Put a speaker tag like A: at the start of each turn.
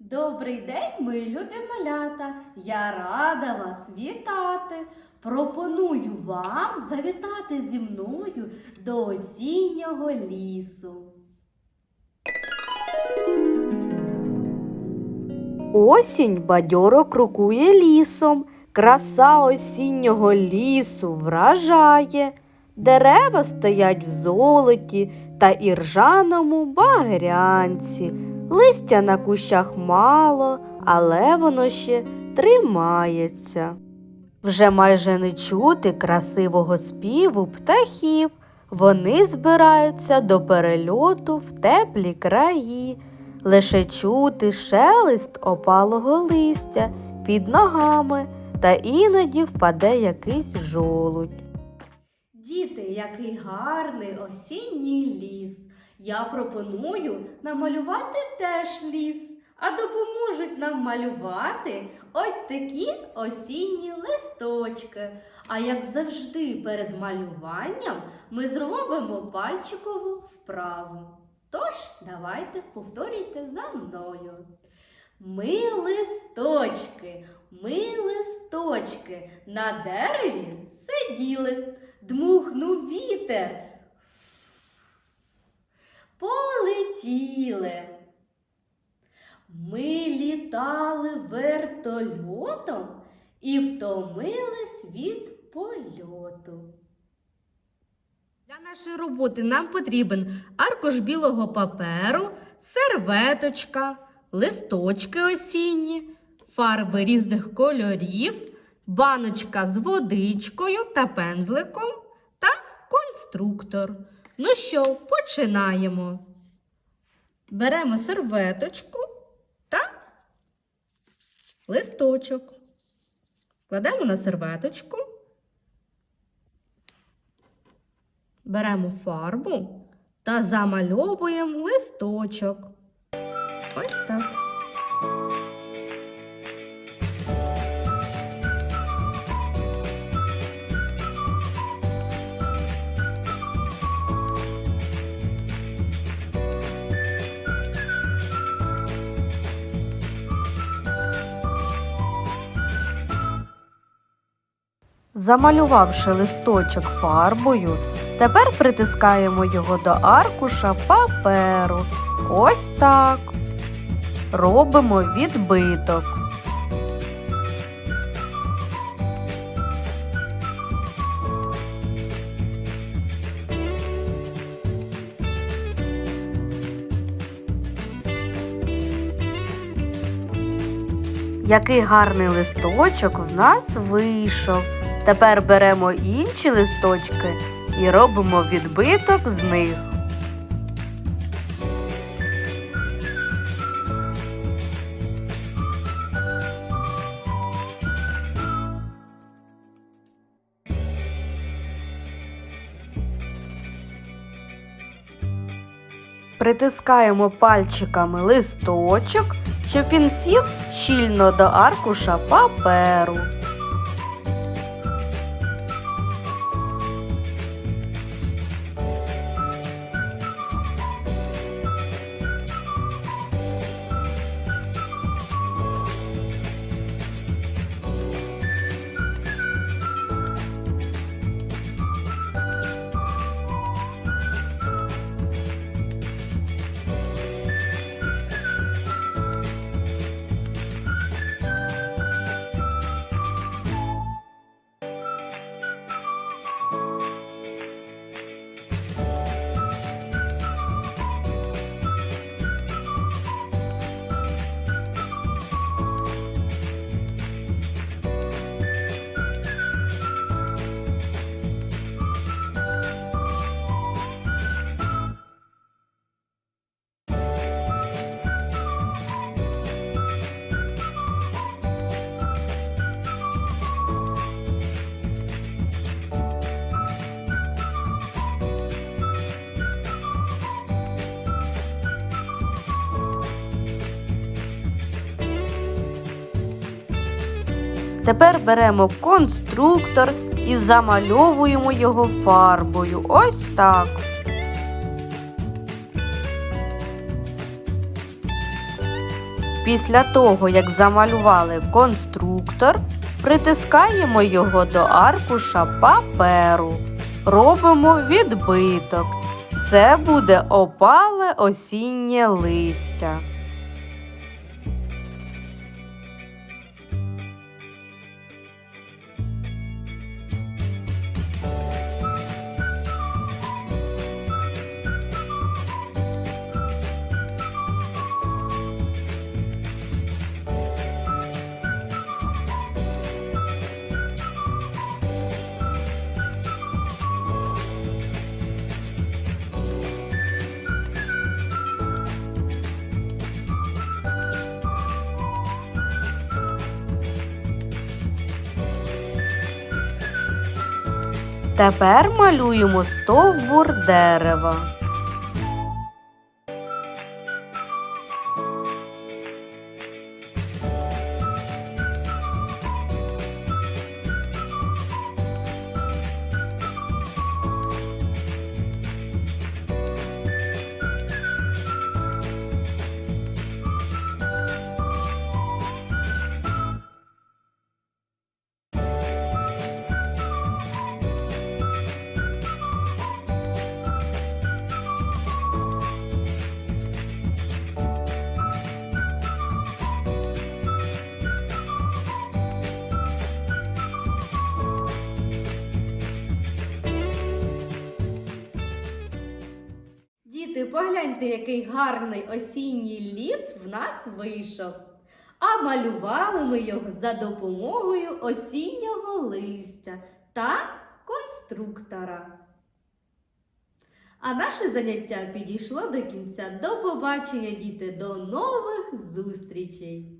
A: Добрий день, мої любі малята! Я рада вас вітати. Пропоную вам завітати зі мною до осіннього лісу.
B: Осінь бадьоро крокує лісом, краса осіннього лісу вражає. Дерева стоять в золоті та іржаному багрянці. Листя на кущах мало, але воно ще тримається. Вже майже не чути красивого співу птахів. Вони збираються до перельоту в теплі краї. Лише чути шелест опалого листя під ногами, та іноді впаде якийсь жолудь.
A: Діти, який гарний осінній ліс. Я пропоную намалювати теж ліс, а допоможуть нам малювати ось такі осінні листочки. А як завжди перед малюванням ми зробимо пальчикову вправу. Тож, давайте повторюйте за мною. Ми листочки, ми листочки на дереві сиділи, дмухнув вітер. Полетіли. Ми літали вертольотом і втомились від польоту. Для нашої роботи нам потрібен аркуш білого паперу, серветочка, листочки осінні, фарби різних кольорів, баночка з водичкою та пензликом та конструктор. Ну що, починаємо. Беремо серветочку та листочок. Кладемо на серветочку. Беремо фарбу та замальовуємо листочок. Ось так.
B: Замалювавши листочок фарбою, тепер притискаємо його до аркуша паперу. Ось так. Робимо відбиток. Який гарний листочок в нас вийшов. Тепер беремо інші листочки і робимо відбиток з них. Притискаємо пальчиками листочок, щоб він сів щільно до аркуша паперу. Тепер беремо конструктор і замальовуємо його фарбою. Ось так. Після того, як замалювали конструктор, притискаємо його до аркуша паперу. Робимо відбиток. Це буде опале осіннє листя. Тепер малюємо стовбур дерева.
A: Діти, погляньте, який гарний осінній ліс в нас вийшов. А малювали ми його за допомогою осіннього листя та конструктора. А наше заняття підійшло до кінця. До побачення, діти, до нових зустрічей!